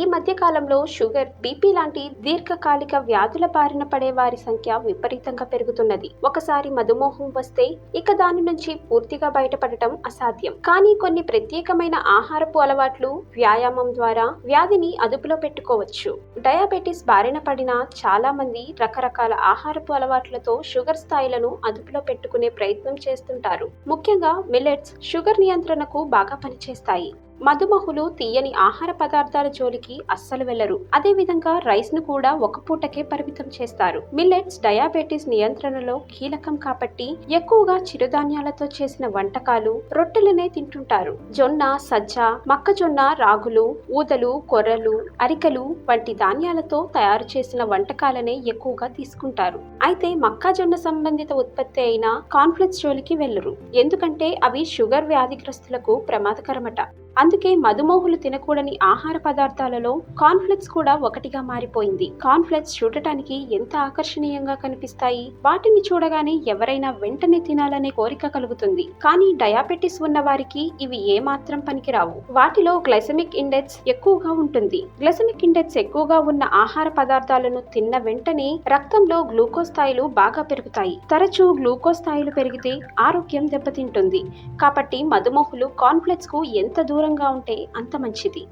ఈ మధ్య కాలంలో షుగర్ బీపీ లాంటి దీర్ఘకాలిక వ్యాధుల బారిన పడే వారి సంఖ్య విపరీతంగా పెరుగుతున్నది. ఒకసారి మధుమేహం వస్తే ఇక దాని నుంచి పూర్తిగా బయటపడటం అసాధ్యం. కానీ కొన్ని ప్రత్యేకమైన ఆహారపు అలవాట్లు వ్యాయామం ద్వారా వ్యాధిని అదుపులో పెట్టుకోవచ్చు. డయాబెటిస్ బారిన పడిన చాలా మంది రకరకాల ఆహారపు అలవాట్లతో షుగర్ స్థాయిలను అదుపులో పెట్టుకునే ప్రయత్నం చేస్తుంటారు. ముఖ్యంగా మిల్లెట్స్ షుగర్ నియంత్రణకు బాగా పనిచేస్తాయి. మధుమహులు తీయని ఆహార పదార్థాల జోలికి అస్సలు వెళ్ళరు. అదేవిధంగా రైస్ను కూడా ఒక పూటకే పరిమితం చేస్తారు. మిల్లెట్స్ డయాబెటీస్ నియంత్రణలో కీలకం కాబట్టి ఎక్కువగా చిరుధాన్యాలతో చేసిన వంటకాలు రొట్టెలనే తింటుంటారు. జొన్న సజ్జ మొక్కజొన్న రాగులు ఊదలు కొర్రలు అరికలు వంటి ధాన్యాలతో తయారు చేసిన వంటకాలనే ఎక్కువగా తీసుకుంటారు. అయితే మొక్కజొన్న సంబంధిత ఉత్పత్తి అయిన కాన్ఫ్లెక్స్ జోలికి వెళ్ళరు. ఎందుకంటే అవి షుగర్ వ్యాధిగ్రస్తులకు ప్రమాదకరమట. అందుకే మధుమోహులు తినకూడని ఆహార పదార్థాలలో కాన్ఫ్లెక్స్ కూడా ఒకటిగా మారిపోయింది. కాన్ఫ్లెక్స్ చూడటానికి ఎంత ఆకర్షణీయంగా కనిపిస్తాయి? వాటిని చూడగానే ఎవరైనా వెంటనే తినాలనే కోరిక కలుగుతుంది. కానీ డయాబెటిస్ ఉన్న వారికి ఇవి ఏమాత్రం పనికిరావు. వాటిలో గ్లైసమిక్ ఇండెక్స్ ఎక్కువగా ఉంటుంది. గ్లైసమిక్ ఇండెక్స్ ఎక్కువగా ఉన్న ఆహార పదార్థాలను తిన్న వెంటనే రక్తంలో గ్లూకోజ్ స్థాయిలు బాగా పెరుగుతాయి. తరచూ గ్లూకోజ్ స్థాయిలు పెరిగితే ఆరోగ్యం దెబ్బతింటుంది. కాబట్టి మధుమోహులు కాన్ఫ్లెక్స్కు ఎంత దూరంగా ఉంటే అంత మంచిది.